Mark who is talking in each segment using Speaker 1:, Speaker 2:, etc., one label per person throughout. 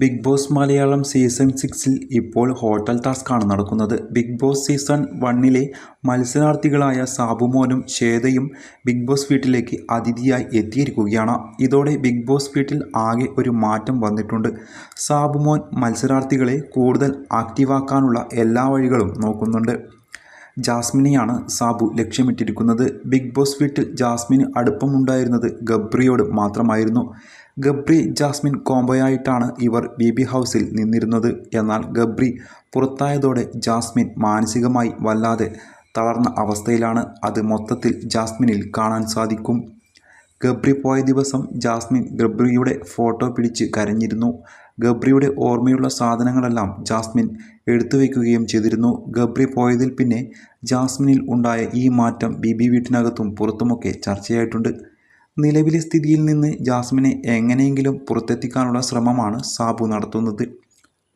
Speaker 1: Big boss Malayalam season സിക്സിൽ ഇപ്പോൾ hotel ടാസ്ക്കാണ് നടക്കുന്നത്. ബിഗ് ബോസ് സീസൺ വണ്ണിലെ മത്സരാർത്ഥികളായ സാബുമോനും ശ്വേതയും ബിഗ് ബോസ് വീട്ടിലേക്ക് അതിഥിയായി എത്തിയിരിക്കുകയാണ്. ഇതോടെ ബിഗ് ബോസ് വീട്ടിൽ ആകെ ഒരു മാറ്റം വന്നിട്ടുണ്ട്. സാബുമോൻ മത്സരാർത്ഥികളെ കൂടുതൽ ആക്റ്റീവാക്കാനുള്ള എല്ലാ വഴികളും നോക്കുന്നുണ്ട്. ജാസ്മിനെയാണ് സാബു ലക്ഷ്യമിട്ടിരിക്കുന്നത്. ബിഗ് ബോസ് വീട്ടിൽ ജാസ്മിന് അടുപ്പമുണ്ടായിരുന്നത് ഗബ്രിയോട് മാത്രമായിരുന്നു. ഗബ്രി ജാസ്മിൻ കോംബോയായിട്ടാണ് ഇവർ ബി ബി ഹൗസിൽ നിന്നിരുന്നത്. എന്നാൽ ഗബ്രി പുറത്തായതോടെ ജാസ്മിൻ മാനസികമായി വല്ലാതെ തളർന്ന അവസ്ഥയിലാണ്. അത് മൊത്തത്തിൽ ജാസ്മിനിൽ കാണാൻ സാധിക്കും. ഗബ്രി പോയ ദിവസം ജാസ്മിൻ ഗബ്രിയുടെ ഫോട്ടോ പിടിച്ച് കരഞ്ഞിരുന്നു. ഗബ്രിയുടെ ഓർമ്മയുള്ള സാധനങ്ങളെല്ലാം ജാസ്മിൻ എടുത്തു വയ്ക്കുകയും ചെയ്തിരുന്നു. ഗബ്രി പോയതിൽ പിന്നെ ജാസ്മിനിൽ ഉണ്ടായ ഈ മാറ്റം ബി ബി വീട്ടിനകത്തും പുറത്തുമൊക്കെ ചർച്ചയായിട്ടുണ്ട്. നിലവിലെ സ്ഥിതിയിൽ നിന്ന് ജാസ്മിനെ എങ്ങനെയെങ്കിലും പുറത്തെത്തിക്കാനുള്ള ശ്രമമാണ് സാബു നടത്തുന്നത്.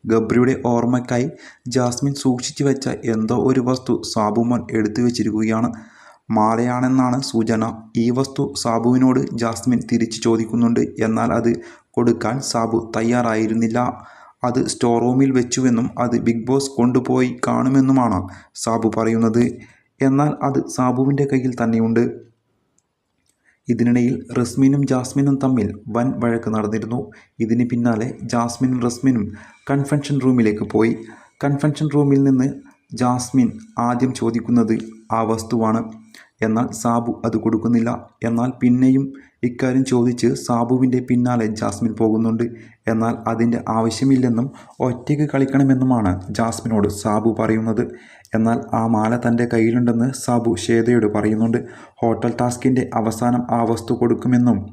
Speaker 1: ഗബ്രിയുടെ ഓർമ്മയ്ക്കായി ജാസ്മിൻ സൂക്ഷിച്ചു വെച്ച എന്തോ ഒരു വസ്തു സാബുമോൻ എടുത്തു വെച്ചിരിക്കുകയാണ്. മാലയാണെന്നാണ് സൂചന. ഈ വസ്തു സാബുവിനോട് ജാസ്മിൻ തിരിച്ചു ചോദിക്കുന്നുണ്ട്. എന്നാൽ അത് കൊടുക്കാൻ സാബു തയ്യാറായിരുന്നില്ല. അത് സ്റ്റോർ റൂമിൽ വെച്ചുവെന്നും അത് ബിഗ് ബോസ് കൊണ്ടുപോയി കാണുമെന്നുമാണ് സാബു പറയുന്നത്. എന്നാൽ അത് സാബുവിന്റെ കയ്യിൽ തന്നെയുണ്ട്. ഇതിനിടയിൽ റസ്മിനും ജാസ്മിനും തമ്മിൽ വൻ വഴക്ക് നടന്നിരുന്നു. ഇതിന് പിന്നാലെ ജാസ്മിനും റസ്മിനും കൺഫെൻഷൻ റൂമിലേക്ക് പോയി. കൺഫെൻഷൻ റൂമിൽ നിന്ന് ജാസ്മിൻ ആദ്യം ചോദിക്കുന്നത് ആ വസ്തുവാണ്. എന്നാൽ സാബു അത് കൊടുക്കുന്നില്ല. എന്നാൽ പിന്നെയും ഇക്കാര്യം ചോദിച്ച് സാബുവിന്റെ പിന്നാലെ ജാസ്മിൻ പോകുന്നുണ്ട്. എന്നാൽ അതിന്റെ ആവശ്യമില്ലെന്നും ഒറ്റയ്ക്ക് കളിക്കണമെന്നുമാണ് ജാസ്മിനോട് സാബു പറയുന്നത്. എന്നാൽ ആ മാല തന്റെ കയ്യിലുണ്ടെന്ന് സാബു ശ്വേതയോട് പറയുന്നുണ്ട്. ഹോട്ടൽ ടാസ്കിന്റെ അവസാനം ആ വസ്തു കൊടുക്കുമെന്നും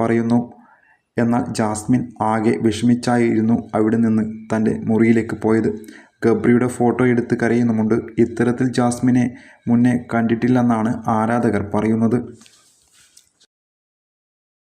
Speaker 1: പറയുന്നു. എന്നാൽ ജാസ്മിൻ ആകെ വിഷമിച്ചായിരുന്നു അവിടെ നിന്ന് തന്റെ മുറിയിലേക്ക് പോയത്. ഗബ്രിയുടെ ഫോട്ടോ എടുത്ത് കരയുന്നുമുണ്ട്. ഇത്തരത്തിൽ ജാസ്മിനെ മുന്നേ കണ്ടിട്ടില്ലെന്നാണ് ആരാധകർ പറയുന്നത്.